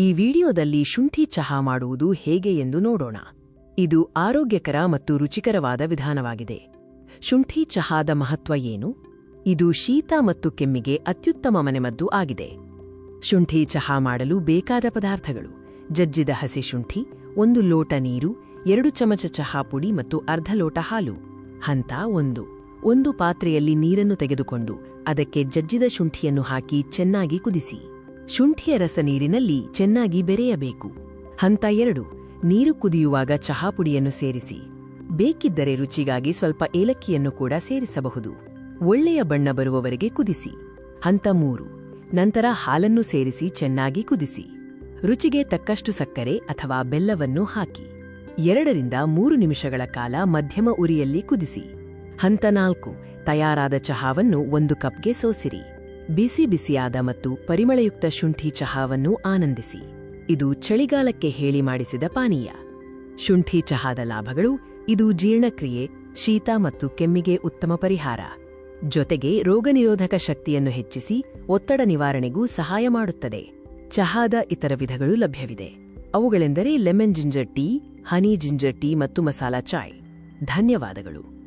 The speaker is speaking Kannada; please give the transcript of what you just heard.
ಈ ವಿಡಿಯೋದಲ್ಲಿ ಶುಂಠಿ ಚಹಾ ಮಾಡುವುದು ಹೇಗೆ ಎಂದು ನೋಡೋಣ. ಇದು ಆರೋಗ್ಯಕರ ಮತ್ತು ರುಚಿಕರವಾದ ವಿಧಾನವಾಗಿದೆ. ಶುಂಠಿ ಚಹಾದ ಮಹತ್ವ ಏನು? ಇದು ಶೀತ ಮತ್ತು ಕೆಮ್ಮಿಗೆ ಅತ್ಯುತ್ತಮ ಮನೆಮದ್ದು ಆಗಿದೆ. ಶುಂಠಿ ಚಹಾ ಮಾಡಲು ಬೇಕಾದ ಪದಾರ್ಥಗಳು. ಜಜ್ಜಿದ ಹಸಿ ಶುಂಠಿ, ಒಂದು ಲೋಟ ನೀರು, ಎರಡು ಚಮಚ ಚಹಾ ಪುಡಿ ಮತ್ತು ಅರ್ಧ ಲೋಟ ಹಾಲು. ಹಂತ ಒಂದು. ಒಂದು ಪಾತ್ರೆಯಲ್ಲಿ ನೀರನ್ನು ತೆಗೆದುಕೊಂಡು ಅದಕ್ಕೆ ಜಜ್ಜಿದ ಶುಂಠಿಯನ್ನು ಹಾಕಿ ಚೆನ್ನಾಗಿ ಕುದಿಸಿ. ಶುಂಠಿಯ ರಸ ನೀರಿನಲ್ಲಿ ಚೆನ್ನಾಗಿ ಬೆರೆಯಬೇಕು. ಹಂತ ಎರಡು, ನೀರು ಕುದಿಯುವಾಗ ಚಹಾ ಪುಡಿಯನ್ನು ಸೇರಿಸಿ. ಬೇಕಿದ್ದರೆ ರುಚಿಗಾಗಿ ಸ್ವಲ್ಪ ಏಲಕ್ಕಿಯನ್ನು ಕೂಡ ಸೇರಿಸಬಹುದು. ಒಳ್ಳೆಯ ಬಣ್ಣ ಬರುವವರೆಗೆ ಕುದಿಸಿ. ಹಂತ ಮೂರು, ನಂತರ ಹಾಲನ್ನು ಸೇರಿಸಿ ಚೆನ್ನಾಗಿ ಕುದಿಸಿ. ರುಚಿಗೆ ತಕ್ಕಷ್ಟು ಸಕ್ಕರೆ ಅಥವಾ ಬೆಲ್ಲವನ್ನು ಹಾಕಿ. ಎರಡರಿಂದ ಮೂರು ನಿಮಿಷಗಳ ಕಾಲ ಮಧ್ಯಮ ಉರಿಯಲ್ಲಿ ಕುದಿಸಿ. ಹಂತ ನಾಲ್ಕು, ತಯಾರಾದ ಚಹಾವನ್ನು ಒಂದು ಕಪ್ಗೆ ಸೋಸಿರಿ. ಬಿಸಿ ಬಿಸಿಯಾದ ಮತ್ತು ಪರಿಮಳಯುಕ್ತ ಶುಂಠಿ ಚಹಾವನ್ನು ಆನಂದಿಸಿ. ಇದು ಚಳಿಗಾಲಕ್ಕೆ ಹೇಳಿ ಮಾಡಿಸಿದ ಪಾನೀಯ. ಶುಂಠಿ ಚಹಾದ ಲಾಭಗಳು, ಇದು ಜೀರ್ಣಕ್ರಿಯೆ, ಶೀತ ಮತ್ತು ಕೆಮ್ಮಿಗೆ ಉತ್ತಮ ಪರಿಹಾರ. ಜೊತೆಗೆ ರೋಗನಿರೋಧಕ ಶಕ್ತಿಯನ್ನು ಹೆಚ್ಚಿಸಿ ಒತ್ತಡ ನಿವಾರಣೆಗೂ ಸಹಾಯ ಮಾಡುತ್ತದೆ. ಚಹಾದ ಇತರ ವಿಧಗಳು ಲಭ್ಯವಿದೆ. ಅವುಗಳೆಂದರೆ lemon ginger tea, honey ginger tea ಮತ್ತು ಮಸಾಲಾ ಚಾಯ್. ಧನ್ಯವಾದಗಳು.